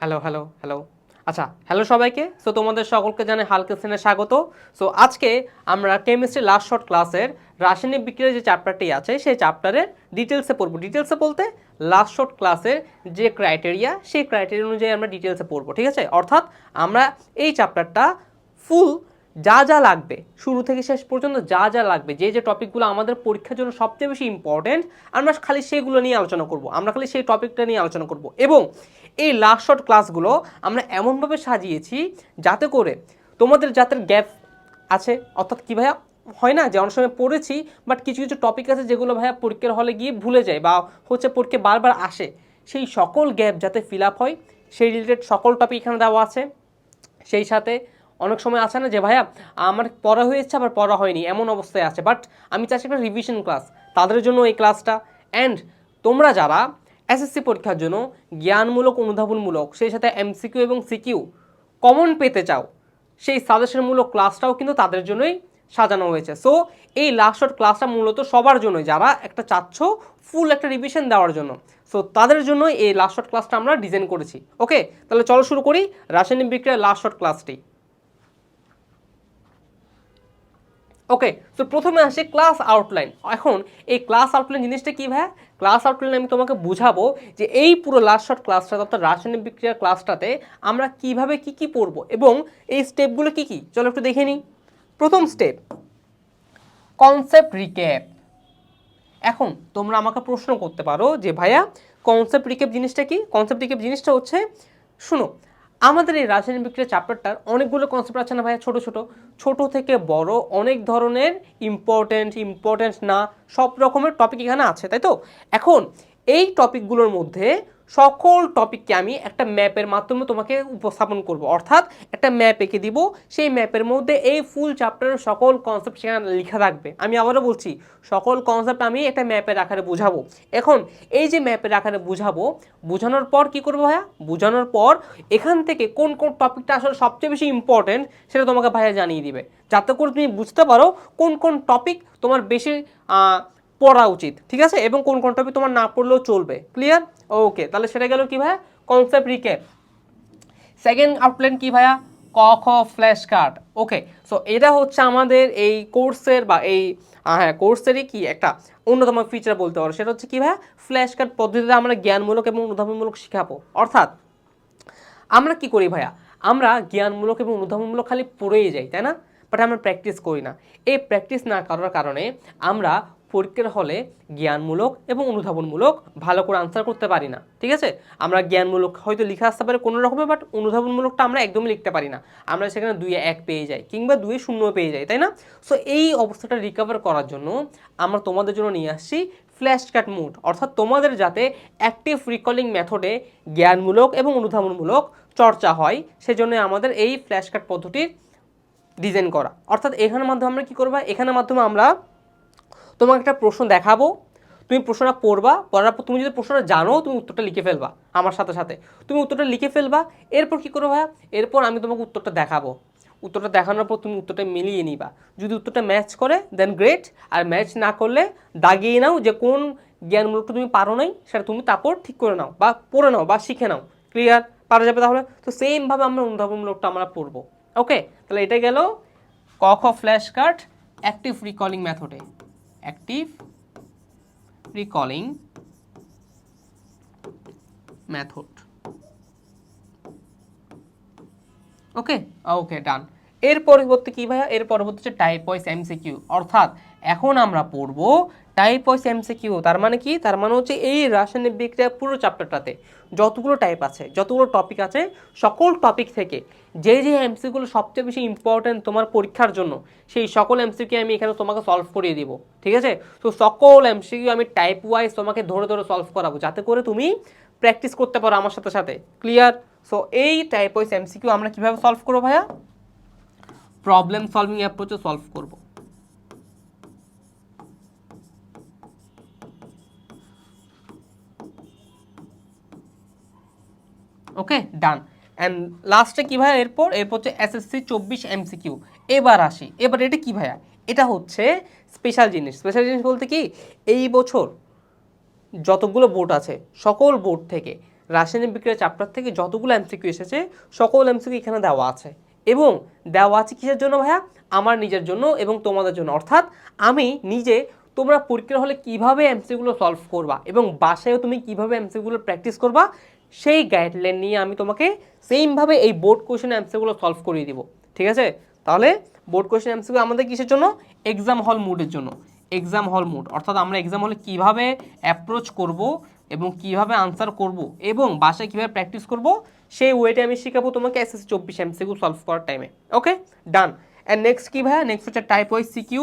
Hello hello hello আচ্ছা hello সবাইকে। So তোমাদের সকলকে জানে হালকা সিনে স্বাগত। সো আজকে আমরা কেমিস্ট্রি লাস্ট শর্ট ক্লাসের রাসায়নিক বিক্রিয়ার যে চ্যাপ্টারটি আছে, সেই চ্যাপ্টারের ডিটেলসে পড়ব। ডিটেলসে বলতে লাস্ট শর্ট ক্লাসের যে ক্রাইটেরিয়া সেই ক্রাইটেরিয়া অনুযায়ী আমরা ডিটেলসে পড়ব, ঠিক আছে? অর্থাৎ আমরা এই চ্যাপ্টারটা ফুল যা যা লাগবে, শুরু থেকে শেষ পর্যন্ত যা যা লাগবে, যে যে টপিকগুলো আমাদের পরীক্ষার জন্য সবচেয়ে বেশি ইম্পর্টেন্ট আমরা খালি সেগুলো নিয়ে আলোচনা করব, আমরা খালি সেই টপিকটা নিয়ে আলোচনা করব। এবং এই লাস্ট শর্ট ক্লাসগুলো আমরা এমনভাবে সাজিয়েছি যাতে করে তোমাদের যাদের গ্যাপ আছে, অর্থাৎ কী ভাইয়া, হয় না যে অনেক সময় পড়েছি বাট কিছু কিছু টপিক আছে যেগুলো ভাইয়া পরীক্ষার হলে গিয়ে ভুলে যায় বা হচ্ছে পরীক্ষা বারবার আসে, সেই সকল গ্যাপ যাতে ফিল আপ হয়, সেই রিলেটেড সকল টপিক এখানে দেওয়া আছে, সেই সাথে অনেক সময় আছে না যে, ভাইয়া, আমার পড়া হয়েছে, আবার পড়া হয়নি। এমন অবস্থায় আছে। বাট আমি চাচ্ছি একটা রিভিশন ক্লাস তাদের জন্য এই ক্লাসটা অ্যান্ড তোমরা যারা এসএসসি পরীক্ষার জন্য জ্ঞানমূলক, অনুধাবনমূলক, সেই সাথে এমসিকিউ এবং সিকিউ কমন পেতে চাও, সেই সাজেশনমূলক ক্লাসটাও কিন্তু তাদের জন্যই সাজানো হয়েছে। সো এই লাস্ট শর্ট ক্লাসটা মূলত সবার জন্যই, যারা একটা চাচ্ছ ফুল একটা রিভিশন দেওয়ার জন্য। সো তাদের জন্য এই লাস্ট শর্ট ক্লাসটা আমরা ডিজাইন করেছি। ওকে তাহলে চলো শুরু করি। রাসায়নিক বিক্রিয়ার লাস্ট শর্ট ক্লাসটি ওকে তো প্রথমে আসে ক্লাস আউটলাইন এখন এই ক্লাস আউটলাইন জিনিসটা কী ভাই ক্লাস আউটলাইন আমি তোমাকে বুঝাবো যে এই পুরো লাস্ট শর্ট ক্লাসটা অর্থাৎ রাসায়নিক বিক্রিয়ার ক্লাসটাতে আমরা কীভাবে কি কি পড়ব এবং এই স্টেপগুলো কি কি? চলো একটু দেখে নিই। প্রথম স্টেপ কনসেপ্ট রিক্যাপ এখন তোমরা আমাকে প্রশ্ন করতে পারো যে ভাইয়া কনসেপ্ট রিক্যাপ জিনিসটা কি? কনসেপ্ট রিক্যাপ জিনিসটা হচ্ছে, শুনো আমাদের এই রাসায়নিক বিক্রিয়া চ্যাপ্টারটার অনেকগুলো কনসেপ্ট আছে না ভাইয়া? ছোট ছোট। ছোট থেকে বড় অনেক ধরনের ইম্পর্টেন্ট ইম্পর্টেন্ট না, সব রকমের টপিক এখানে আছে, তাই তো? এখন এই টপিকগুলোর মধ্যে সকল টপিককে আমি একটা ম্যাপের মাধ্যমে তোমাকে উপস্থাপন করব। অর্থাৎ একটা ম্যাপ এঁকে দিব, সেই ম্যাপের মধ্যে এই ফুল চ্যাপ্টারের সকল কনসেপ্ট সেখানে লেখা থাকবে। আমি আবারও বলছি, সকল কনসেপ্ট আমি একটা ম্যাপের আকারে বোঝাবো। এখন এই যে ম্যাপের আকারে বোঝাবো, বোঝানোর পর কি করব ভাইয়া? বোঝানোর পর এখান থেকে কোন কোন টপিকটা আসলে সবচেয়ে বেশি ইম্পর্টেন্ট সেটা তোমাকে ভাইয়া জানিয়ে দিবে। যাতে করে তুমি বুঝতে পারো কোন কোন টপিক তোমার বেশি পড়া উচিত, ঠিক আছে? এবং কোন কোন টপিক তোমার না পড়লেও চলবে ক্লিয়ার ওকে তাহলে সেটা গেল কি ভাইয়া? কনসেপ্ট রিক্যাপ সেকেন্ড আউটলাইন কি ভাইয়া? ক, খ ফ্ল্যাশ কার্ড ওকে সো এটা হচ্ছে আমাদের এই কোর্সের বা এই হ্যাঁ কোর্সেরই কি একটা অন্যতম ফিচার বলতে পারো। সেটা হচ্ছে কি ভাইয়া? ফ্ল্যাশ কার্ড পদ্ধতিতে আমরা জ্ঞানমূলক এবং অনুধাবনমূলক শেখাবো। অর্থাৎ আমরা কি করি ভাইয়া? আমরা জ্ঞানমূলক এবং অনুধাবনমূলক খালি পড়েই যাই, তাই না? বাট আমরা প্র্যাকটিস করি না। এই প্র্যাকটিস না করার কারণে আমরা পরীক্ষার হলে জ্ঞানমূলক এবং অনুধাবনমূলক ভালো করে আনসার করতে পারি না, ঠিক আছে? আমরা জ্ঞানমূলক হয়তো লিখে আসতে পারি কোনো রকমে বাট অনুধাবনমূলকটা আমরা একদমই লিখতে পারি না। আমরা সেখানে দুইয়ে এক পেয়ে যাই কিংবা দুইয়ে শূন্য পেয়ে যাই, তাই না? সো এই অবস্থাটা রিকভার করার জন্য আমরা তোমাদের জন্য নিয়ে আসছি ফ্ল্যাশ কাট মুড অর্থাৎ তোমাদের যাতে অ্যাক্টিভ রিকলিং মেথডে জ্ঞানমূলক এবং অনুধাবনমূলক চর্চা হয়, সেজন্য আমাদের এই ফ্ল্যাশ কাট পদ্ধতির ডিজাইন করা। অর্থাৎ এখানের মাধ্যমে আমরা কী করবা? এখানের মাধ্যমে আমরা তোমাকে একটা প্রশ্ন দেখাবো, তুমি প্রশ্নটা পড়বা, পড়ার পর তুমি যদি প্রশ্নটা জানো, তুমি উত্তরটা লিখে ফেলবা আমার সাথে সাথে। তুমি উত্তরটা লিখে ফেলবা, এরপর কী করব ভাইয়া? এরপর আমি তোমাকে উত্তরটা দেখাবো। উত্তরটা দেখানোর পর তুমি উত্তরটা মিলিয়ে নিবা। যদি উত্তরটা ম্যাচ করে দেন গ্রেট আর ম্যাচ না করলে দাগিয়ে নাও যে কোন জ্ঞানমূলকটা তুমি পারো নাই, সেটা তুমি তারপর ঠিক করে নাও বা পড়ে নাও বা শিখে নাও। ক্লিয়ার পারা যাবে তাহলে? তো সেমভাবে আমরা অনুধাবনমূলকটা আমরা পড়ব। ওকে তাহলে এটা গেল ক খ ফ্ল্যাশ কার্ড অ্যাক্টিভ রিকলিং মেথডে active recalling method. Okay? Okay, done. এর পরবর্তী কি ভাইয়া? এর পরবর্তী হচ্ছে টাইপ ওয়াইজ এমসিকিউ অর্থাৎ এখন আমরা পড়ব টাইপ ওয়াইজ এমসিকিউ তার মানে কি? তার মানে হচ্ছে এই রাসায়নিক বিক্রিয়া পুরো চ্যাপ্টারটাতে যতগুলো টাইপ আছে, যতগুলো টপিক আছে, সকল টপিক থেকে যে যে এমসিগুলো সবচেয়ে বেশি ইম্পর্টেন্ট তোমার পরীক্ষার জন্য, সেই সকল এমসিকিউ আমি এখানে তোমাকে সলভ করিয়ে দিব, ঠিক আছে? তো সকল এমসিকিউ আমি টাইপ ওয়াইজ তোমাকে ধরে ধরে সলভ করাবো, যাতে করে তুমি প্র্যাকটিস করতে পারো আমার সাথে সাথে ক্লিয়ার সো এই টাইপ ওয়াইজ এমসিকিউ আমরা কীভাবে সলভ করব ভাইয়া? প্রবলেম সলভিং অ্যাপ্রোচে সলভ করব। ওকে ডান অ্যান্ড লাস্টে কী ভাইয়া? এরপর এরপর হচ্ছে এসএসসি চব্বিশ এমসিকিউ এবার আসি। এবার এটা কি ভাইয়া? এটা হচ্ছে স্পেশাল জিনিস। স্পেশাল জিনিস বলতে কি, এই বছর যতগুলো বোর্ড আছে, সকল বোর্ড থেকে, রাসায়নিক বিক্রিয়া চ্যাপ্টার থেকে যতগুলো এমসিকিউ এসেছে, সকল এমসিকিউ এখানে দেওয়া আছে। এবং দেওয়া আছে কিসের জন্য ভাইয়া? আমার নিজের জন্য এবং তোমাদের জন্য। অর্থাৎ আমি নিজে তোমরা পরীক্ষার হলে কীভাবে এমসিগুলো সলভ করবা এবং বাসায়ও তুমি কীভাবে এমসিগুলো প্র্যাকটিস করবা সেই গাইডলাইন নিয়ে আমি তোমাকে সেমভাবে এই বোর্ড কোশ্চেন এমসিগুলো সলভ করিয়ে দিব। ঠিক আছে? তাহলে বোর্ড কোশ্চেন এমসিকিউ আমাদের কিসের জন্য? এক্সাম হল মুডের জন্য। এক্সাম হল মুড অর্থাৎ আমরা এক্সাম হলে কীভাবে অ্যাপ্রোচ করব এবং কীভাবে আনসার করব এবং বাসায় কীভাবে প্র্যাকটিস করব, সেই ওয়েটে আমি শেখাবো তোমাকে এস এস চব্বিশ এমসিকিউ সলভ করার টাইমে ওকে ডান অ্যান্ড নেক্সট কী ভাইয়া? নেক্সট হচ্ছে type wise CQ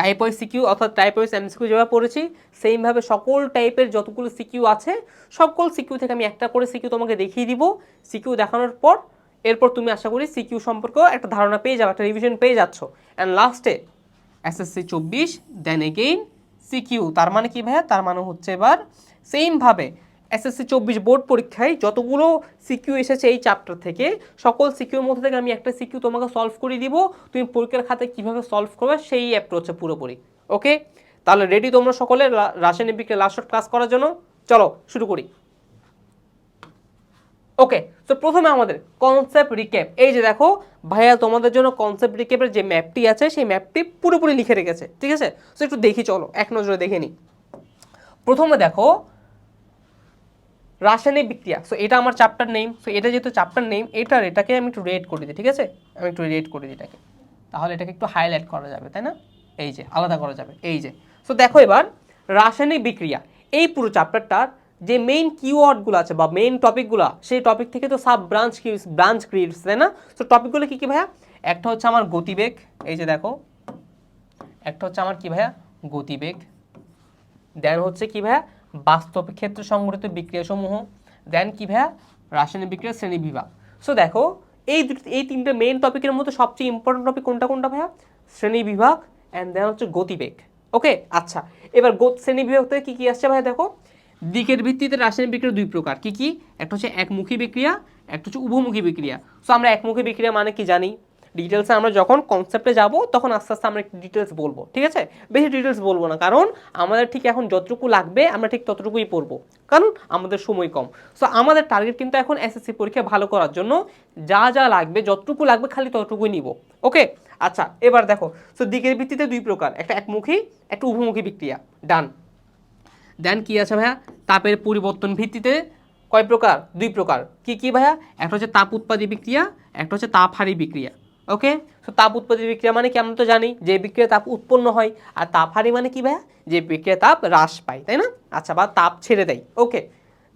type wise CQ অর্থাৎ টাইপ ওয়াইজ এমসিকিউ যেভাবে পড়েছি সেইমভাবে সকল টাইপের যতগুলো সিকিউ আছে, সকল সিকিউ থেকে আমি একটা করে সিকিউ তোমাকে দেখিয়ে দিব। সিকিউ দেখানোর পর, এরপর তুমি আশা করি সিকিউ সম্পর্কেও একটা ধারণা পেয়ে যাবে, একটা রিভিশন পেয়ে যাচ্ছ। অ্যান্ড লাস্টে এসএসসি চব্বিশ দেন এগেইন সিকিউ তার মানে কি ভাইয়া? তার মানে হচ্ছে এবার সেমভাবে এসএসসি চব্বিশ বোর্ড পরীক্ষায় যতগুলো সিকিউ এসেছে এই চ্যাপ্টার থেকে, সকল সিকিউর মধ্যে থেকে আমি একটা সিকিউ তোমাকে সলভ করে দিব। তুমি পরীক্ষার খাতে কীভাবে সলভ করবে সেই অ্যাপ্রোচে পুরোপুরি ওকে তাহলে রেডি তোমরা সকলে রাসায়নিক বিক্রিয়া লাস্ট ক্লাস করার জন্য? চলো, শুরু করি। ওকে তো প্রথমে আমাদের কনসেপ্ট রিক্যাপ এই যে দেখো, ভাইয়া তোমাদের জন্য কনসেপ্ট রিক্যাপের যে ম্যাপটি আছে, সেই ম্যাপটি পুরোপুরি লিখে রেখেছে, ঠিক আছে? তো একটু দেখি, চলো, এক নজরে দেখে নিই প্রথমে দেখো রাসায়নিক বিক্রিয়া। সো এটা আমার চ্যাপ্টার নেম সো এটা যেহেতু চ্যাপ্টার নেম এটার এটাকে আমি একটু রেড করে দিই, ঠিক আছে? আমি একটু রেড করে দিই এটাকে। তাহলে এটাকে একটু হাইলাইট করা যাবে, তাই না? এই যে, আলাদা করা যাবে, এই যে। সো দেখো এবার, রাসায়নিক বিক্রিয়া। এই পুরো চ্যাপ্টারটার যে মেইন কিওয়ার্ডগুলো আছে বা মেইন টপিকগুলো সেই টপিক থেকে তো সাব ব্রাঞ্চ ব্রাঞ্চ ক্রিয়েটস তাই না? সো টপিকগুলো কী কী ভাইয়া? একটা হচ্ছে আমার গতিবেগ, এই যে দেখো। একটা হচ্ছে আমার কি ভাইয়া? গতিবেগ। দেন হচ্ছে কি ভাইয়া? বাস্তব ক্ষেত্রে সংঘটিত বিক্রিয়াসমূহ। দেন কি ভাইয়া? রাসায়নিক বিক্রিয়া, শ্রেণি বিভাগ। সো দেখো, এই এই তিনটে মেইন টপিকের মধ্যে সবচেয়ে ইম্পর্টেন্ট টপিক কোনটা কোনটা ভাইয়া? শ্রেণি বিভাগ অ্যান্ড দেন হচ্ছে গতিবেগ। ওকে আচ্ছা এবার গত শ্রেণি বিভাগ থেকে কী কী আসছে ভাইয়া দেখো? দিকের ভিত্তিতে রাসায়নিক বিক্রিয়া দুই প্রকার। কি কি? একটা হচ্ছে একমুখী বিক্রিয়া, একটা হচ্ছে উভমুখী বিক্রিয়া। সো আমরা একমুখী বিক্রিয়া মানে কি জানি? ডিটেলসে আমরা যখন কনসেপ্টে যাব, তখন আস্তে আস্তে আমরা একটু ডিটেলস বলব, ঠিক আছে? বেশি ডিটেলস বলব না, কারণ আমাদের ঠিক এখন যতটুকু লাগবে, আমরা ঠিক ততটুকুই পড়ব, কারণ আমাদের সময় কম। সো আমাদের টার্গেট কিন্তু এখন এসএসসি পরীক্ষা ভালো করার জন্য যা যা লাগবে, যতটুকু লাগবে খালি ততটুকুই নিব ওকে আচ্ছা এবার দেখো সো দিকের ভিত্তিতে দুই প্রকার, একটা একমুখী, একটা উভমুখী বিক্রিয়া ডান দেন কি আছে ভাইয়া? তাপের পরিবর্তন ভিত্তিতে কয় প্রকার? দুই প্রকার। কি কি ভাইয়া? একটা হচ্ছে তাপ উৎপাদী বিক্রিয়া, একটা হচ্ছে তাপ হারি বিক্রিয়া। ওকে? তো তাপ উৎপাদী বিক্রিয়া মানে কি আমরা তো জানি, যে বিক্রিয়া তাপ উৎপন্ন হয়। আর তাপ হারি মানে কি ভাইয়া? যে বিক্রিয়া তাপ হ্রাস পায়, তাই না? আচ্ছা বা তাপ ছেড়ে দেয়, ওকে?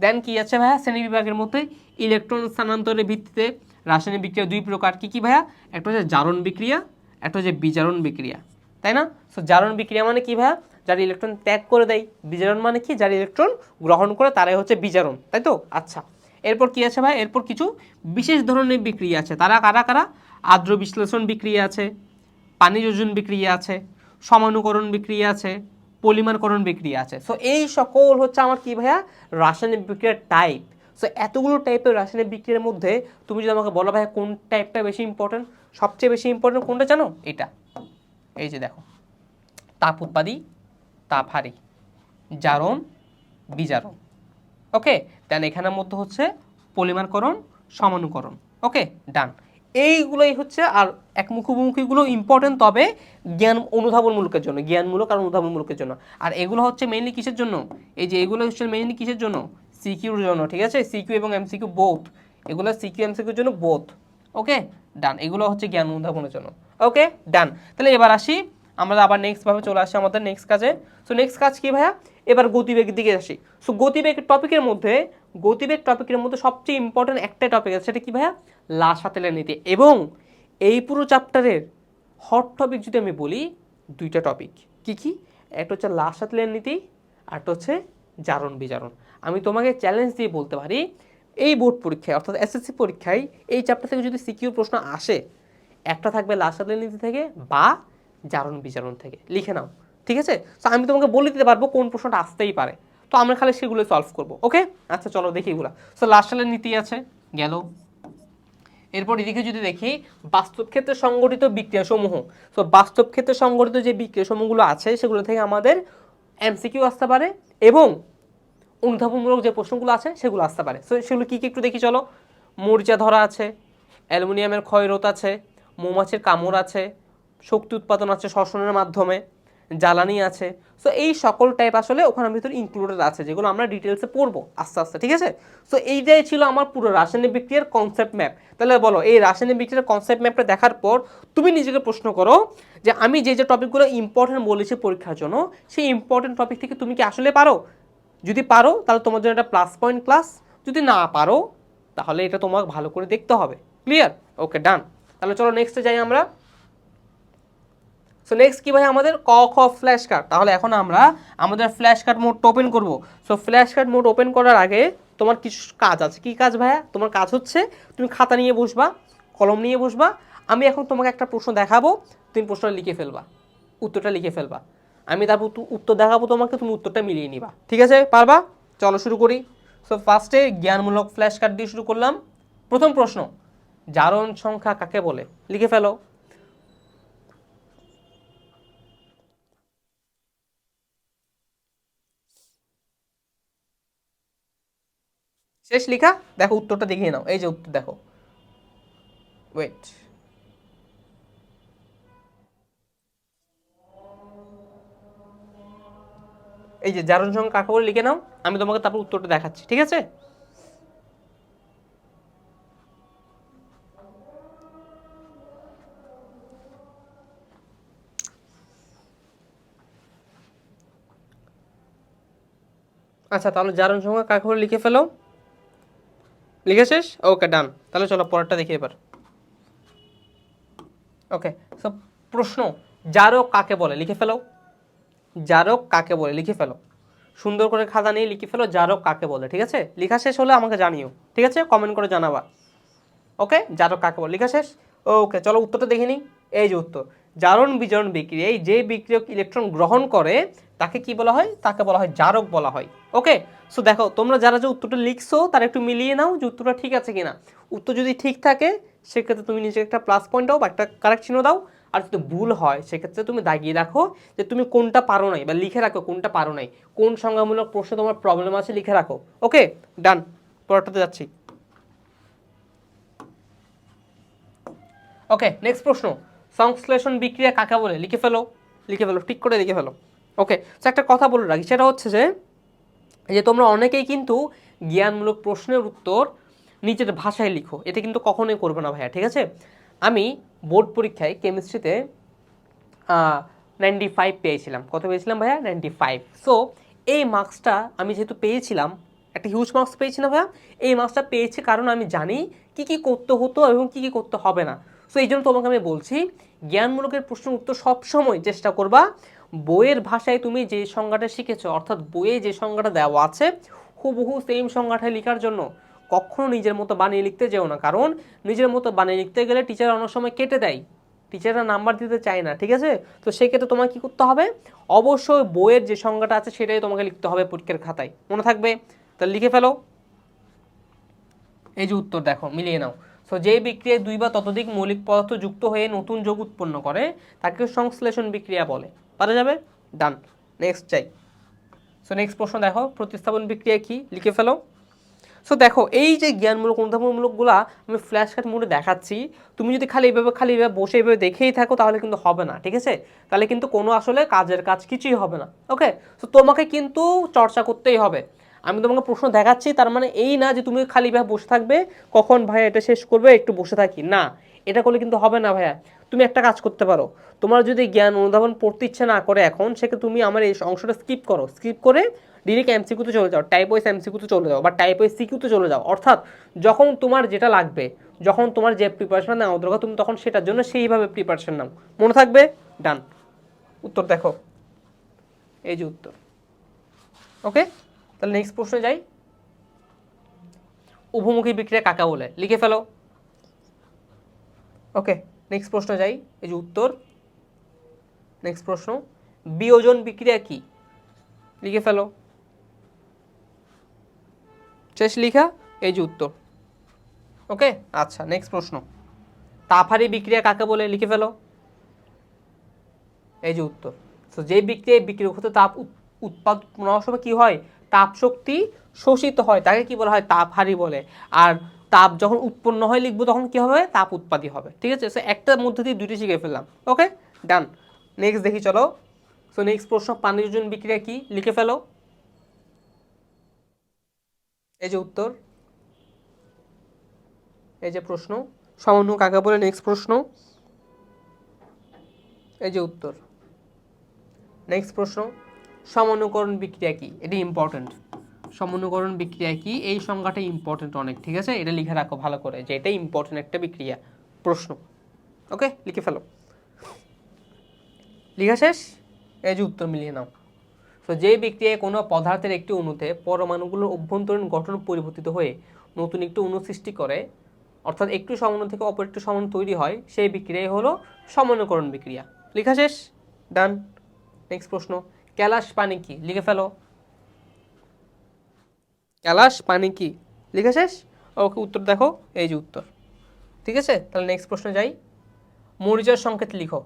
দেন কি আছে ভাইয়া? শ্রেণি বিভাগের মধ্যে ইলেকট্রন স্থানান্তরের ভিত্তিতে রাসায়নিক বিক্রিয়া দুই প্রকার। কি কি ভাইয়া? একটা হচ্ছে জারণ বিক্রিয়া, একটা হচ্ছে বিজারণ বিক্রিয়া, তাই না? সো জারণ বিক্রিয়া মানে কি ভাইয়া? যার ইলেকট্রন ত্যাগ করে দেয়। বিজারণ মানে কি? যার ইলেকট্রন গ্রহণ করে তারাই হচ্ছে বিজারণ, তাই তো? আচ্ছা এরপর কি আছে ভাই এরপর কিছু বিশেষ ধরনের বিক্রিয়া আছে। তারা কারা কারা? আর্দ্র বিশ্লেষণ বিক্রিয়া আছে পানি যোজন বিক্রিয়া আছে, সমানুকরণ বিক্রিয়া আছে, পলিমারকরণ বিক্রিয়া আছে। সো এই সকল হচ্ছে আমার কি ভাইয়া? রাসায়নিক বিক্রিয়ার টাইপ সো এতগুলো টাইপের রাসায়নিক বিক্রিয়ার মধ্যে তুমি যদি আমাকে বলো ভাইয়া কোন টাইপটা বেশি ইম্পর্টেন্ট সবচেয়ে বেশি ইম্পর্টেন্ট কোনটা জানো? এটা। এই যে দেখো, তাপ উৎপাদী, তাপ হারি। জারণ, বিজারণ। ওকে দেন এখানের মধ্যে হচ্ছে পলিমারকরণ, সমানুকরণ। ওকে ডান এইগুলোই হচ্ছে আর একমুখী মুখীগুলো ইম্পর্টেন্ট তবে জ্ঞান অনুধাবনমূলকের জন্য, জ্ঞানমূলক আর অনুধাবনমূলকের জন্য। আর এগুলো হচ্ছে মেইনলি কিসের জন্য? এই যে এগুলো হচ্ছে মেইনলি কিসের জন্য? সিকিউর জন্য, ঠিক আছে? সিকিউ এবং এমসিকিউ বোথ এগুলো সিকিউ এম এমসিকিউর জন্য বোথ ওকে ডান এগুলো হচ্ছে জ্ঞান অনুধাবনের জন্য। ওকে ডান তাহলে এবার আসি। আমরা আবার নেক্সট ভাবে চলে আসি আমাদের নেক্সট কাজে। সো নেক্সট কাজ কি ভাইয়া? এবার গতিবেগের দিকে আসি। সো গতিবেগ টপিকের মধ্যে, গতিবেগ টপিকের মধ্যে সবচেয়ে ইম্পর্টেন্ট একটা টপিক আছে, সেটা কি ভাইয়া? লাসাতেলের নীতি। এবং এই পুরো চ্যাপ্টারের হট টপিক যদি আমি বলি, দুইটা টপিক কি কি? একটা হচ্ছে লাসাতেলের নীতি আর একটা হচ্ছে জারণ বিজারণ। আমি তোমাকে চ্যালেঞ্জ দিয়ে বলতে পারি, এই বোর্ড পরীক্ষায়, অর্থাৎ এসএসসি পরীক্ষায়, এই চ্যাপ্টার থেকে যদি সিকিউর প্রশ্ন আসে, একটা থাকবে লাসাতেলের নীতি থেকে বা জারণ বিজারণ থেকে। লিখে নাও। ঠিক আছে? তো আমি তোমাকে বলে দিতে পারব কোন প্রশ্নটা আসতেই পারে। তো আমরা খালি সেগুলো সলভ করব ওকে আচ্ছা চলো দেখি এগুলো। সো লাস্ট সালের নীতি আছে, গেল। এরপর এদিকে যদি দেখি, বাস্তব ক্ষেত্রে সংগঠিত বিক্রিয়াসমূহ। তো বাস্তব ক্ষেত্রে সংগঠিত যে বিক্রিয়াসমূহগুলো আছে, সেগুলো থেকে আমাদের এমসিকিউ আসতে পারে এবং অনুধাবনমূলক যে প্রশ্নগুলো আছে, সেগুলো আসতে পারে। সো সেগুলো কী কী একটু দেখি, চলো। মরিচা ধরা আছে, অ্যালুমিনিয়ামের ক্ষয়রোধ আছে, মৌমাছির কামড় আছে, শক্তি উৎপাদন আছে শ্বসনের মাধ্যমে। জ্বালানি আছে। সো এই সকল টাইপ আসলে ওখানের ভিতরে ইনক্লুডেড আছে, যেগুলো আমরা ডিটেলসে পড়ব। আস্তে আস্তে, ঠিক আছে? সো এইটাই ছিল আমার পুরো রাসায়নিক বিক্রিয়ার কনসেপ্ট ম্যাপ তাহলে বলো, এই রাসায়নিক বিক্রিয়ার কনসেপ্ট ম্যাপটা দেখার পর তুমি নিজেকে প্রশ্ন করো যে আমি যে যে টপিকগুলো ইম্পর্টেন্ট বলেছি পরীক্ষার জন্য, সেই ইম্পর্টেন্ট টপিক থেকে তুমি কি আসলে পারো? যদি পারো, তাহলে তোমার জন্য একটা প্লাস পয়েন্ট ক্লাস যদি না পারো, তাহলে এটা তোমাকে ভালো করে দেখতে হবে। ক্লিয়ার ওকে ডান তাহলে চলো নেক্সটে যাই আমরা। সো নেক্সট কি ভাই? আমাদের ক, খ ফ্ল্যাশ কার্ড তাহলে এখন আমরা আমাদের ফ্ল্যাশ কার্ড মোডটা ওপেন করব। So flash card mode open করার আগে তোমার কিছু কাজ আছে। কি কাজ ভাইয়া? তোমার কাজ হচ্ছে তুমি খাতা নিয়ে বসবা, কলম নিয়ে বসবা। আমি এখন তোমাকে একটা প্রশ্ন দেখাবো, তুমি প্রশ্নটা লিখে ফেলবা। উত্তরটা লিখে ফেলবা। আমি তারপর উত্তর দেখাবো তোমাকে, তুমি উত্তরটা মিলিয়ে নিবা। ঠিক আছে? পারবা? চলো শুরু করি। সো ফার্স্টে জ্ঞানমূলক ফ্ল্যাশ কার্ড দিয়ে শুরু করলাম। প্রথম প্রশ্ন, জারণ সংখ্যা কাকে বলে? লিখে ফেলো। শেষ লেখা? দেখো উত্তরটা দেখিয়ে নাও। এই যে উত্তর দেখো। ওয়েট এই যে জারণ সংখ্যা কাকে বলে লিখে নাও? আমি তোমাকে তারপর উত্তরটা দেখাচ্ছি, ঠিক আছে? আচ্ছা তাহলে জারণ সংখ্যা কাকে বলে লিখে ফেলো? লিখে শেষ? ওকে ডান তাহলে চলো পরেরটা দেখি এবার। ওকে সো প্রশ্ন, জারক কাকে বলে? লিখে ফেলো। জারক কাকে বলে? লিখে ফেলো। সুন্দর করে খাতা নিয়ে লিখে ফেলো, জারক কাকে বলে, ঠিক আছে? লেখা শেষ হলে আমাকে জানিও, ঠিক আছে? কমেন্ট করে জানাবা। ওকে জারক কাকে বলে? লেখা শেষ? ওকে চলো উত্তরটা দেখে নিই। এই যে উত্তর। জারণ বিজারণ বিক্রিয়া, এই যে বিক্রিয়ক ইলেকট্রন গ্রহণ করে তাকে কি বলা হয়? তাকে বলা হয় জারক বলা হয়। ওকে? সো দেখো, তোমরা যারা যে উত্তরটা লিখছো, তারা একটু মিলিয়ে নাও যে উত্তরটা ঠিক আছে কিনা। উত্তর যদি ঠিক থাকে, সেক্ষেত্রে তুমি নিজে একটা প্লাস পয়েন্ট দাও বা একটা কারেক্ট চিহ্ন দাও। আর যদি ভুল হয়, সেক্ষেত্রে তুমি দাগিয়ে রাখো যে তুমি কোনটা পারো নাই বা লিখে রাখো কোনটা পারো নাই। কোন সংজ্ঞামূলক প্রশ্ন তোমার প্রবলেম আছে, লিখে রাখো। ওকে? ডান পরেরটাতে যাচ্ছি। ওকে নেক্সট প্রশ্ন। সংশ্লেষণ বিক্রিয়া কাকে বলে? লিখে ফেলো। লিখে ফেলো, ঠিক করে লিখে ফেলো। ওকে তো একটা কথা বলে রাখি, সেটা হচ্ছে যে যে তোমরা অনেকেই কিন্তু জ্ঞানমূলক প্রশ্নের উত্তর নিজের ভাষায় লিখো। এটা কিন্তু কখনোই করবে না ভাইয়া, ঠিক আছে? আমি বোর্ড পরীক্ষায় কেমিস্ট্রিতে নাইনটি ফাইভ পেয়েছিলাম। কত পেয়েছিলাম ভাইয়া? নাইনটি ফাইভ সো এই মার্কসটা আমি যেহেতু পেয়েছিলাম, একটা হিউজ মার্কস পেয়েছি না ভাইয়া? এই মার্কসটা পেয়েছি কারণ আমি জানি কি কি করতে হতো এবং কি কি করতে হবে না। সো এই জন্য তোমাকে আমি বলছি, জ্ঞানমূলকের প্রশ্নের উত্তর সবসময় চেষ্টা করবা বইয়ের ভাষায় তুমি যে সংজ্ঞাটা শিখেছো, অর্থাৎ বইয়ে যে সংজ্ঞাটা দেওয়া আছে, হুবহু সেম সংজ্ঞাটা লেখার জন্য। কখনো নিজের মতো বানিয়ে লিখতে যেও না, কারণ নিজের মতো বানিয়ে লিখতে গেলে টিচার অনেক সময় কেটে দেয়। টিচাররা নাম্বার দিতে চায় না, ঠিক আছে? তো সেক্ষেত্রে তোমাকে কী করতে হবে? অবশ্যই বইয়ের যে সংজ্ঞাটা আছে, সেটাই তোমাকে লিখতে হবে পরীক্ষার খাতায়। মনে থাকবে? তাহলে লিখে ফেলো। এই যে উত্তর দেখো, মিলিয়ে নাও। সো যে বিক্রিয়ায় দুই বা ততোধিক মৌলিক পদার্থ যুক্ত হয়ে নতুন যোগ উৎপন্ন করে, তাকে সংশ্লেষণ বিক্রিয়া বলে। পারা যাবে? ডান নেক্সট চাই সো নেক্সট প্রশ্ন দেখো, প্রতিস্থাপন বিক্রিয়া কি? লিখে ফেলো। সো দেখো, এই যে জ্ঞানমূলক, অনুধাবনমূলকগুলা আমি ফ্ল্যাশ কার্ড মোডে দেখাচ্ছি, তুমি যদি খালি এইভাবে খালি এইভাবে বসে এইভাবে দেখেই থাকো, তাহলে কিন্তু হবে না, ঠিক আছে? তাহলে কিন্তু কোনো আসলে কাজের কাজ কিছুই হবে না ওকে সো তোমাকে কিন্তু চর্চা করতেই হবে। আমি তোমাকে প্রশ্ন দেখাচ্ছি, তার মানে এই না যে তুমি খালি ভাবে বসে থাকবে, কখন ভাইয়া এটা শেষ করবে, একটু বসে থাকি। না, এটা করলে কিন্তু হবে না ভাইয়া। তুমি একটা কাজ করতে পারো। তোমার যদি জ্ঞান অনুধাবন পড়তে ইচ্ছে না করে এখন, সেক্ষেত্রে তুমি আমার এই অংশটা স্কিপ করো। স্কিপ করে ডিরেক্ট এমসিকিউতে চলে যাও। টাইপ ওয়াইজ এমসিকিউতে চলে যাও বা টাইপ ওয়াইজ সিকিউতে চলে যাও। অর্থাৎ যখন তোমার যেটা লাগবে, যখন তোমার যে প্রিপারেশন নেওয়া দরকার, তুমি তখন সেটার জন্য সেইভাবে প্রিপারেশন নাও। মনে থাকবে? ডান উত্তর দেখো। এই যে উত্তর। ওকে তাহলে নেক্সট প্রশ্নে যাই। উভমুখী বিক্রিয়া কাকা বলে? লিখে ফেলো। ওকে নেক্সট প্রশ্ন যাই, এই যে উত্তর। নেক্সট প্রশ্ন, বিয়োজন বিক্রিয়া কি? লিখে ফেলো। শেষ লিখা, এই যে উত্তর। ওকে আচ্ছা নেক্সট প্রশ্ন। তাফারি বিক্রিয়া কাকে বলে? লিখে ফেলো। এই যে উত্তর। তো যে বিক্রিয়ায় বিক্রিয়ক হতে তাপ উৎ- উৎপাদন হওয়ার সময় কি হয়? তাপ শক্তি শোষিত হয়, তাকে কি বলা হয়? তাপহারি বলে। আর তাপ যখন উৎপন্ন হয় লিখব তখন কি হবে? তাপ উৎপাদী হবে। ঠিক আছে? সো একটার মধ্যে দিয়ে দুইটি শিখে ফেললাম। ওকে ডান নেক্সট দেখি, চলো। সো নেক্সট প্রশ্ন, পানির জন্য বিক্রিয়া কি? লিখে ফেলো। এই যে উত্তর। এই যে প্রশ্ন। সামান্য কাকে বলে নেক্সট প্রশ্ন। এই যে উত্তর। নেক্সট প্রশ্ন সমন্বয়করণ বিক্রিয়া কি? এটি ইম্পর্টেন্ট সমন্বয়করণ বিক্রিয়া কি? এই সংজ্ঞাটা ইম্পর্টেন্ট অনেক, ঠিক আছে? এটা লিখে রাখো ভালো করে যে এটা ইম্পর্টেন্ট একটা বিক্রিয়া, প্রশ্ন ওকে লিখে ফেলো। লিখা শেষ? এই যে উত্তর মিলিয়ে নাও। তো যে বিক্রিয়ায় কোনো পদার্থের একটি অণুতে পরমাণুগুলোর অভ্যন্তরীণ গঠন পরিবর্তিত হয়ে নতুন একটি অণু সৃষ্টি করে, অর্থাৎ একটু সমন্বয় থেকে অপর একটু সমন্বয় তৈরি হয়, সেই বিক্রিয়াই হলো সমন্বয়করণ বিক্রিয়া। লেখা শেষ? ডান নেক্সট প্রশ্ন। ক্যালাস পানি কি? লিখে ফেলো। ক্যালাস পানি কি? লিখে ওকে উত্তর দেখো, এই যে উত্তর। ঠিক আছে? তাহলে নেক্সট প্রশ্ন যাই। মরিচার সংকেত লিখো।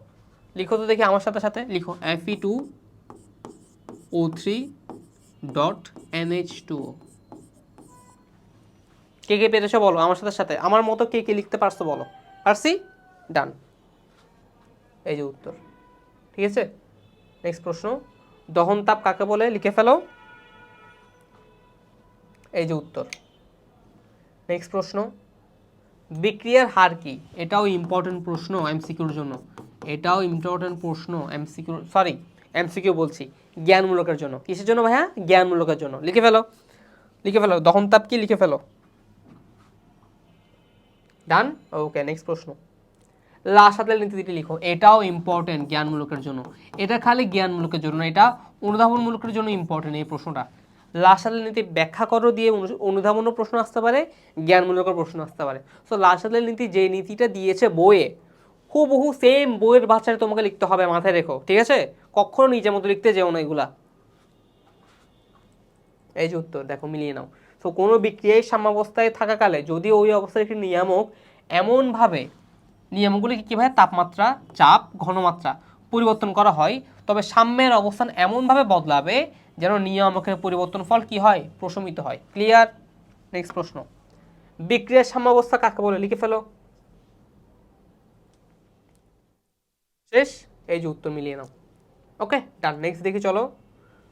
লিখো তো দেখি আমার সাথে সাথে। লিখো F E two O three dot NH two কে কে পেরেছ বলো আমার সাথে সাথে? আমার মতো কে কে লিখতে পারছ বলো। পারছি? ডান এই যে উত্তর। ঠিক আছে? নেক্সট প্রশ্ন। দহন তাপ কাকে বলে? লিখে ফেলো। এই যে উত্তর। নেক্সট প্রশ্ন, বিক্রিয়ার হার কি? এটাও ইম্পর্টেন্ট প্রশ্ন এমসিকিউর জন্য। এটাও ইম্পর্টেন্ট প্রশ্ন এমসিকিউ সরি এমসিকিউ বলছি, জ্ঞানমূলকের জন্য। কিসের জন্য ভাইয়া? জ্ঞানমূলকের জন্য। লিখে ফেলো লিখে ফেলো, দহন তাপ কি? লিখে ফেলো। ডান ওকে নেক্সট প্রশ্ন। লাসাতের নীতিটি লিখো। এটাও ইম্পর্টেন্ট জ্ঞানমূলকের জন্য। এটা খালি জ্ঞানমূলকের জন্য এটা অনুধাবনমূলকের জন্য ইম্পর্টেন্ট এই প্রশ্নটা। লাসাতের নীতি ব্যাখ্যা করো দিয়ে অনু- অনুধাবনও প্রশ্ন আসতে পারে জ্ঞানমূলকের প্রশ্ন আসতে পারে। সো লাসাতের নীতি যে নীতিটা দিয়েছে বইয়ে, হুবহু সেম বইয়ের বাচ্চারে তোমাকে লিখতে হবে, মাথায় রেখো, ঠিক আছে? কখনো নিজের মতো লিখতে যেও না এগুলা। এই যে উত্তর, দেখো, মিলিয়ে নাও। তো কোনো বিক্রিয়ায় সাম্যাবস্থায় থাকাকালে যদি ওই অবস্থায় একটি নিয়ামক এমনভাবে নিয়মগুলিকে কীভাবে তাপমাত্রা, চাপ, ঘনমাত্রা পরিবর্তন করা হয়, তবে সাম্যের অবস্থান এমনভাবে বদলাবে যেন নিয়ামকের পরিবর্তন ফল কি হয়? প্রশমিত হয়। ক্লিয়ার নেক্সট প্রশ্ন। বিক্রিয়ার সাম্যাবস্থা কাকে বলে? লিখে ফেলো। শেষ? এই যে উত্তর মিলিয়ে নাও। ওকে ডান নেক্সট দেখি চলো।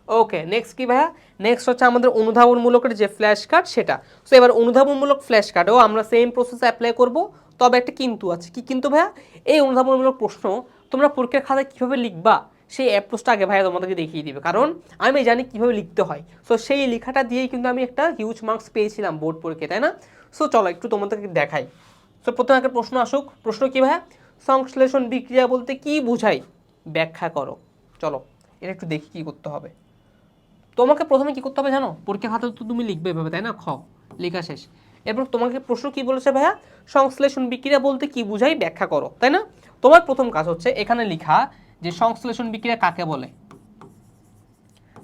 ওকে নেক্সট কি ভাইয়া? নেক্সট হচ্ছে আমাদের অনুধাবনমূলকের যে ফ্ল্যাশ কার্ড সেটা। সো এবার অনুধাবনমূলক ফ্ল্যাশ কার্ডেও আমরা সেম প্রসেস অ্যাপ্লাই করব। তবে একটা কিন্তু আছে। কি কিন্তু ভাইয়া? এই অনুধাবনমূলক প্রশ্ন তোমরা পরীক্ষার খাতায় কীভাবে লিখবা? সেই অ্যাপ্রোচটা আগে ভাইয়া তোমাদেরকে দেখিয়ে দিবে। কারণ আমি জানি কীভাবে লিখতে হয়। সো সেই লেখাটা দিয়েই কিন্তু আমি একটা হিউজ মার্কস পেয়েছিলাম বোর্ড পরীক্ষায়, তাই না? সো চলো একটু তোমাদেরকে দেখাই। সো প্রথমে একটা প্রশ্ন আসুক। প্রশ্ন কী ভাইয়া? সংশ্লেষণ বিক্রিয়া বলতে কি বোঝায় ব্যাখ্যা করো। চলো এটা একটু দেখি কি করতে হবে। তোমাকে প্রথমে কি করতে হবে জানো? পরীক্ষা খাতা তো তুমি লিখবে এভাবে, তাই না? খ, লেখা শেষ। এরপর তোমাকে প্রশ্ন কি বলেছে ভাইয়া? সংশ্লেষণ বিক্রিয়া বলতে কি বুঝাই? ব্যাখ্যা করো, তাই না? তোমার প্রথম কাজ হচ্ছে এখানে লেখা যে সংশ্লেষণ বিক্রিয়া কাকে বলে?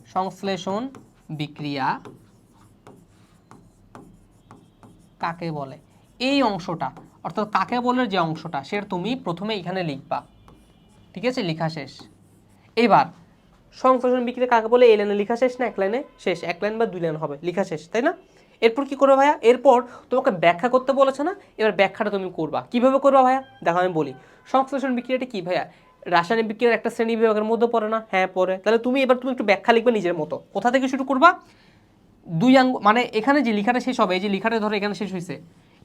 সংশ্লেষণ বিক্রিয়া কাকে বলে? এই অংশটা, অর্থাৎ কাকে বলে যে অংশটা, সেটা তুমি প্রথমে এখানে লিখবা। ঠিক আছে? লেখা শেষ। এবার, সংশ্লেষণ বিক্রিয়া কাকে বলে? এই লাইনে লেখা শেষ না? এক লাইনে শেষ। এক লাইন বা দুই লাইন হবে। লেখা শেষ, তাই না? এরপর কি করবে ভাইয়া? এরপর তোমাকে ব্যাখ্যা করতে বলেছে না? এবার ব্যাখ্যাটা তুমি করবা। কীভাবে করবা ভাইয়া? দেখো আমি বলি। সংশ্লেষণ বিক্রিয়াটা কি ভাইয়া? রাসায়নিক বিক্রিয়ার একটা শ্রেণি বিভাগের মধ্যে পড়ে না? হ্যাঁ পড়ে। তাহলে তুমি এবার তুমি একটু ব্যাখ্যা লিখবে নিজের মতো। কোথা থেকে শুরু করবা? দুই আঙ্গ মানে এখানে যে লেখাটা শেষ হবে, এই যে লেখাটা ধরো এখানে শেষ হয়েছে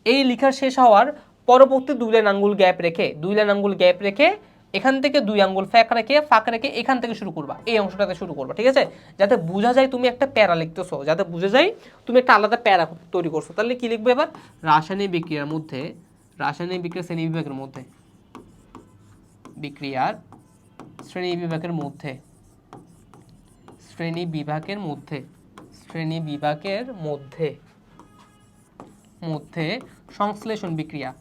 এই লেখার শেষ হওয়ার পরবর্তী দুই লাইন আঙ্গুল গ্যাপ রেখে, দুই লাইন আঙ্গুল গ্যাপ রেখে, এখান থেকে দুই আঙ্গুল ফাঁক রেখে ফাঁক রেখে এখান থেকে শুরু করবা। এই অংশটাতে শুরু করবা, ঠিক আছে? যাতে বোঝা যায় তুমি একটা প্যারা লিখতেছো, যাতে বুঝে যায় তুমি একটা আলাদা প্যারা তৈরি করছ। তাহলে কি লিখবে এবার? রাসায়নিক বিক্রিয়ার মধ্যে, রাসায়নিক বিক্রিয়া শ্রেণি বিভাগের মধ্যে। বিক্রিয়ার শ্রেণি বিভাগের মধ্যে। শ্রেণি বিভাগের মধ্যে। শ্রেণি বিভাগের মধ্যে। মধ্যে সংশ্লেষণ বিক্রিয়া।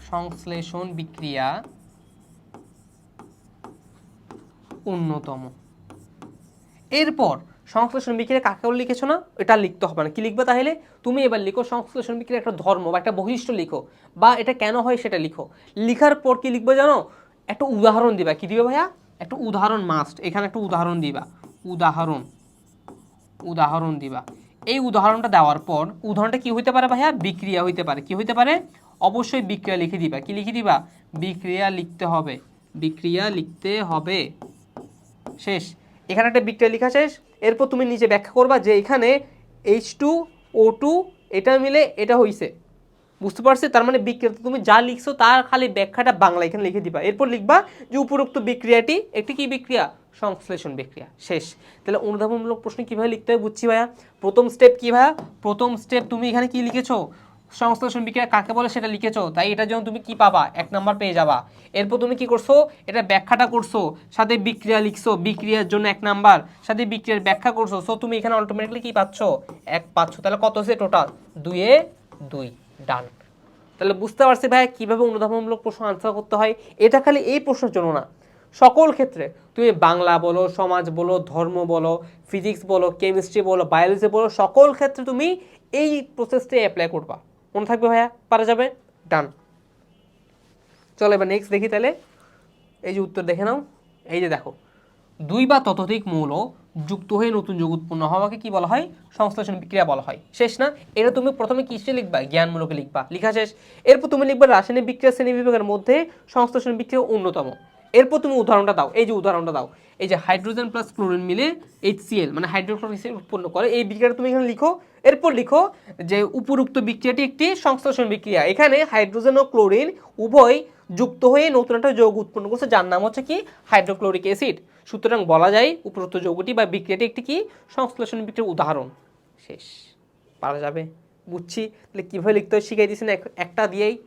সংশ্লেষণ বিক্রিয়া অন্যতম। এরপর সংশ্লেষণ বিক্রিয়া কাকে লিখেছো না? এটা লিখতে হবে না। কি লিখবে তাহলে? তুমি এবার লিখো সংশ্লেষণ বিক্রিয়া একটা ধর্ম বা একটা বৈশিষ্ট্য লিখো। বা এটা কেন হয় সেটা লিখো। লিখার পর কি লিখবে জানো? একটা উদাহরণ দিবা। কি দিবে ভাইয়া? একটা উদাহরণ মাস্ট এখানে একটা উদাহরণ দিবা। উদাহরণ। উদাহরণ দিবা। এই উদাহরণটা দেওয়ার পর উদাহরণটা কি হইতে পারে ভাইয়া? বিক্রিয়া হইতে পারে। কি হইতে পারে? অবশ্যই বিক্রিয়া লিখে দিবা। কি লিখে দিবা? বিক্রিয়া লিখতে হবে। বিক্রিয়া লিখতে হবে। শেষ। এখানে একটা বিক্রিয়া লেখা শেষ এরপর তুমি নিজে ব্যাখ্যা করবা যে এখানে এইচ টু ও টু এটা মিলে এটা হইছে। বুঝতে পারছি? তার মানে বিক্রিয়াতে তুমি যা লিখছো তার খালি ব্যাখ্যাটা বাংলা, এখানে লিখে দিবা। এরপর লিখবা যে উপরোক্ত বিক্রিয়াটি একটি কি বিক্রিয়া? সংশ্লেষণ বিক্রিয়া। শেষ। তাহলে অনুধাবনমূলক প্রশ্ন কীভাবে লিখতে হবে বুঝছি ভাইয়া? প্রথম স্টেপ কী ভাইয়া? প্রথম স্টেপ তুমি এখানে কি লিখেছো? সংশ্লেষণ বিক্রিয়া কাকে বলে সেটা লিখেছো, তাই এটা যখন তুমি কি পাবা? এক নাম্বার পেয়ে যাবা। এরপর তুমি কি করছ? এটা ব্যাখ্যাটা করছ, সাথে বিক্রিয়া লিখছো, বিক্রিয়ার জন্য এক নাম্বার, সাথে বিক্রিয়ার ব্যাখ্যা করছ। সো তুমি এখানে অটোমেটিকলি কি পাচ্ছ? এক পাচ্ছ। তাহলে কত হচ্ছে টোটাল দুইয়ে দুই। ডান তাহলে বুঝতে পারছি ভাই কীভাবে অনুধাবনমূলক প্রশ্ন আনসার করতে হয়। এটা খালি এই প্রশ্নের জন্য না। সকল ক্ষেত্রে তুমি বাংলা বলো, সমাজ বলো, ধর্ম বলো ফিজিক্স বলো কেমিস্ট্রি বলো বায়োলজি বলো, সকল ক্ষেত্রে তুমি এই প্রসেসটাই অ্যাপ্লাই করবা। মনে থাকবে ভাইয়া? পারা যাবে? ডান চলো এবার নেক্সট দেখি তাহলে। এই যে উত্তর দেখে নাও। এই যে দেখো, দুই বা ততোধিক মৌল যুক্ত হয়ে নতুন যৌগ উৎপন্ন হওয়াকে কি বলা হয়? সংশ্লেষণ বিক্রিয়া বলা হয়। শেষ না? এটা তুমি প্রথমে কিসে লিখবা? জ্ঞানমূলকে লিখবা। লিখা শেষ। এরপর তুমি লিখবা রাসায়নিক বিক্রিয়া শ্রেণি বিভাগের মধ্যে সংশ্লেষণ বিক্রিয়া অন্যতম। এরপর তুমি উদাহরণটা দাও। এই যে উদাহরণটা দাও। এই যে হাইড্রোজেন প্লাস ক্লোরিন মিলে এইচসিএল মানে হাইড্রোক্লোরিক উৎপন্ন করে। এই বিক্রিয়াটা তুমি এখানে লিখো, এরপর লিখো যে উপরুক্ত বিক্রিয়াটি একটি সংশ্লেষণ বিক্রিয়া। এখানে হাইড্রোজেন ও ক্লোরিন উভয় যুক্ত হয়ে নতুন একটা যৌগ উৎপন্ন করছে, যার নাম হচ্ছে কি? Hydrochloric acid. সুতরাং বলা যায় উপরোক্ত যৌগটি বা বিক্রিয়াটি একটি কি? সংশ্লেষণ বিক্রিয়ার উদাহরণ। শেষ। পারা যাবে। বুঝছি। তাহলে কীভাবে লিখতে হয় শিখিয়ে দিয়েছি না, এক- একটা দিয়েই।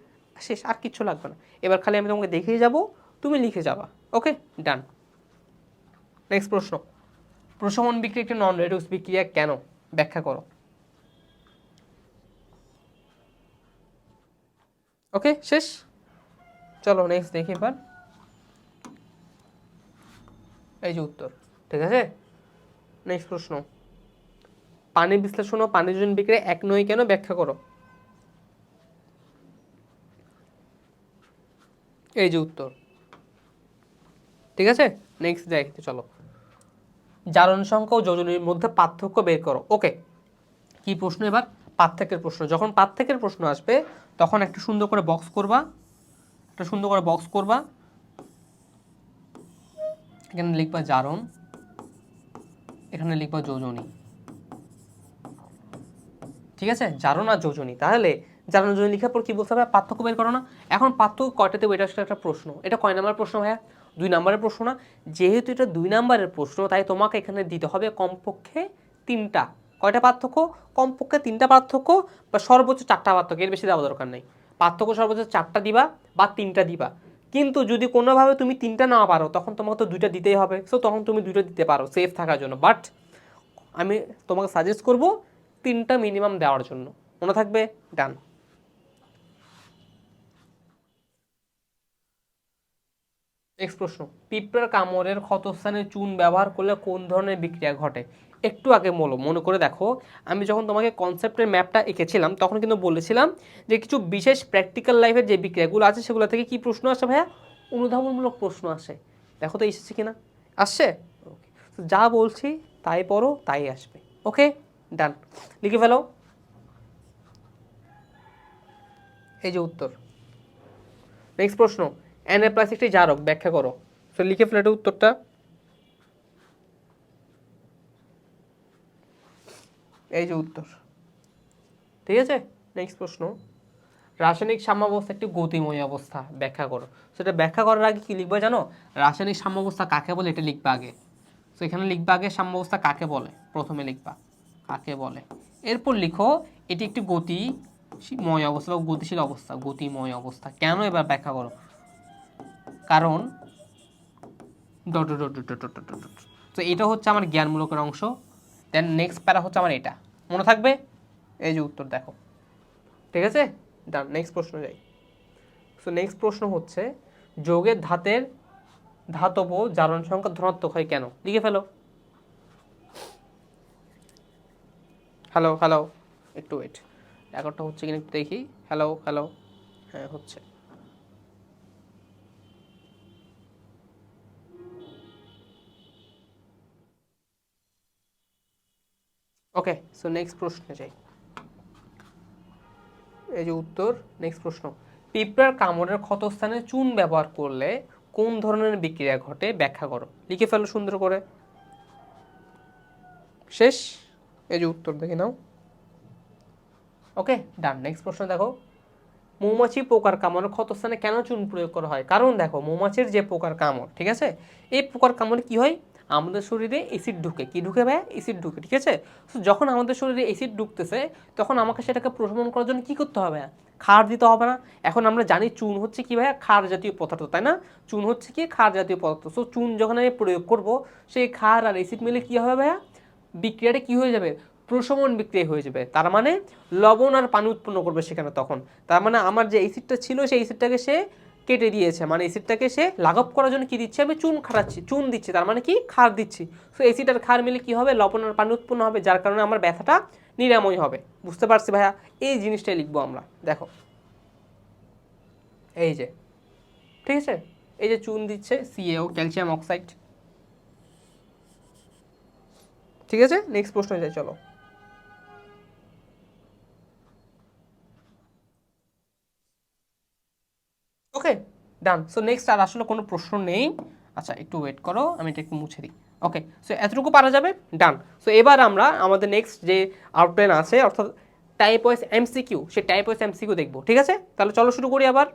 শেষ, আর কিচ্ছু লাগবে না। এবার খালি আমি তোমাকে দেখিয়ে যাব, তুমি লিখে যাবা। ওকে? ডান। নেক্সট প্রশ্ন। প্রশমন বিক্রিয়া একটি নন রেডিউস বিক্রিয়া কেন? ব্যাখ্যা করো। ওকে শেষ? চলো নেক্সট দেখি এবার। এই যে উত্তর, ঠিক আছে? নেক্সট প্রশ্ন। পানি বিশ্লেষণ ও পানি যোজন বিক্রিয়া এক নয় কেন? ব্যাখ্যা করো। এই যে উত্তর। ঠিক আছে? নেক্সট দেখতে চলো। জারণ সংখ্যা ও যোজনীর মধ্যে পার্থক্য বের করো। ওকে, কি প্রশ্ন এবার? পার্থক্যের প্রশ্ন। যখন পার্থক্যের প্রশ্ন আসবে, তখন একটা সুন্দর করে বক্স করবা। একটা সুন্দর করে বক্স করবা। এখানে লিখবা জারণ, এখানে লিখবা যোজনী। ঠিক আছে? জারণ আর যোজনী। তাহলে জারণ যোজনী লিখার পর কি বলতে হবে? পার্থক্য বের করো না। এখন পার্থক্য কয়টা দেবো এটা একটা প্রশ্ন। এটা কয় নাম্বার প্রশ্ন ভাইয়া? দুই নাম্বারের প্রশ্ন না, যেহেতু এটা দুই নাম্বারের প্রশ্ন, তাই তোমাকে এখানে দিতে হবে কমপক্ষে তিনটা। কয়টা পার্থক্য? কমপক্ষে তিনটা পার্থক্য বা সর্বোচ্চ চারটা পার্থক্য, এর বেশি দেওয়া দরকার নেই। পার্থক্য সর্বোচ্চ চারটা দিবা বা তিনটা দিবা। কিন্তু যদি কোনোভাবে তুমি তিনটা না পারো, তখন তোমাকে তো দুইটা দিতেই হবে। সো তখন তুমি দুইটা দিতে পারো সেফ থাকার জন্য। বাট আমি তোমাকে সাজেস্ট করব তিনটা মিনিমাম দেওয়ার জন্য। মনে থাকবে? ডান নেক্সট প্রশ্ন, পিঁপড়ার কামড়ের ক্ষতস্থানে চুন ব্যবহার করলে কোন ধরনের বিক্রিয়া ঘটে? একটু আগে বলো মনে করে দেখো, আমি যখন তোমাকে কনসেপ্টের ম্যাপটা এঁকেছিলাম, তখন কিন্তু বলেছিলাম যে কিছু বিশেষ প্র্যাকটিক্যাল লাইফের যে বিক্রিয়াগুলো আছে, সেগুলো থেকে কি প্রশ্ন আসে ভাইয়া? অনুধাবনমূলক প্রশ্ন আসে। দেখো তো এসেছে কিনা? আসছে? ওকে যা বলছি, তাই পড়ো, তাই আসবে। ওকে ডান লিখে ফেলো। এই যে উত্তর। নেক্সট প্রশ্ন এন এ প্লাস একটি জারক, ব্যাখ্যা করো। সো লিখে ফেলো উত্তরটা। এই যে উত্তর। ঠিক আছে? নেক্সট প্রশ্ন। রাসায়নিক সাম্যাবস্থা একটি গতিময় অবস্থা, ব্যাখ্যা করো। সেটা ব্যাখ্যা করার আগে কি লিখবে জানো? রাসায়নিক সাম্যাবস্থা কাকে বলে এটা লিখবে আগে। তো এখানে লিখবে আগে সাম্যাবস্থা কাকে বলে? প্রথমে লিখবা। কাকে বলে? এরপর লিখো, এটি একটি গতিময় অবস্থা বা গতিশীল অবস্থা, গতিময় অবস্থা। কেন এবার ব্যাখ্যা করো? কারণ dot dot dot dot dot dot. তো এটা হচ্ছে আমার জ্ঞানমূলকের অংশ। দেন নেক্সট প্যারা হচ্ছে আমার এটা। মনে থাকবে? এই যে উত্তর, দেখো। ঠিক আছে? ডান নেক্সট প্রশ্ন যাই। সো নেক্সট প্রশ্ন হচ্ছে, যোগের ধাতের ধাতব জারণ সংখ্যা ধনাত্মক হয় কেন? লিখে ফেলো। হ্যালো হ্যালো একটু ওয়েট রেকর্ডটা হচ্ছে কিনা একটু দেখি। হ্যালো হ্যালো হ্যাঁ হচ্ছে। ওকে সো নেক্সট প্রশ্নে যাই। এই যে উত্তর নেক্সট প্রশ্ন। পিঁপড়ার কামড়ের ক্ষতস্থানে চুন ব্যবহার করলে কোন ধরনের বিক্রিয়া ঘটে? ব্যাখ্যা করো। লিখে ফেলো সুন্দর করে। শেষ। এই যে উত্তর দেখে নাও। ওকে ডান নেক্সট প্রশ্ন দেখো। মৌমাছি পোকার কামড়ের ক্ষতস্থানে কেন চুন প্রয়োগ করা হয়? কারণ দেখো, মৌমাছির যে পোকার কামড়, ঠিক আছে? এই পোকার কামড়ে কি হয়? আমাদের শরীরে এসিড ঢুকে। কি ঢুকে ভাই এসিড ঢুকে, ঠিক আছে? তো যখন আমাদের শরীরে এসিড ঢুকতেছে, তখন আমাকে সেটাকে প্রশমন করার জন্য কি করতে হবে খার দিতে হবে না। এখন আমরা জানি চুন হচ্ছে কি ভাইয়া? খার জাতীয় পদার্থ, তাই না? চুন হচ্ছে কি? খার জাতীয় পদার্থ। সো চুন যখন আমি প্রয়োগ করব, সেই খার আর এসিড মিলে কি হবে ভাইয়া? বিক্রিয়াটা কি হয়ে যাবে? প্রশমন বিক্রিয়া হয়ে যাবে। তার মানে লবণ আর পানি উৎপন্ন করবে সেখানে তখন। তার মানে আমার যে এসিডটা ছিল, সেই এসিডটাকে সে কেটে দিয়েছে। মানে এসিডটাকে সে লাঘব করার জন্য কী দিচ্ছে? আমি চুন খাটাচ্ছি, চুন দিচ্ছি। তার মানে কি? খার দিচ্ছি। সো এসিড আর খার মিলে কী হবে? লবণ আর পানি উৎপন্ন হবে, যার কারণে আমার ব্যথাটা নিরাময় হবে। বুঝতে পারছি ভাইয়া? এই জিনিসটাই লিখব আমরা। দেখো। এই যে। ঠিক আছে? এই যে চুন দিচ্ছে সিএও ক্যালসিয়াম অক্সাইড ঠিক আছে? নেক্সট প্রশ্ন যাই, চলো। ওকে ডান সো নেক্সট আর আসলে কোনো প্রশ্ন নেই। আচ্ছা একটু ওয়েট করো, আমি এটা একটু মুছে দিই। ওকে সো এতটুকু পারা যাবে? ডান সো এবার আমরা আমাদের নেক্সট যে আউটলাইন আছে, অর্থাৎ টাইপ ওয়াইজ এমসিকিউ সে টাইপ ওয়াইজ এমসিকিউ দেখব, ঠিক আছে? তাহলে চলো শুরু করি আবার।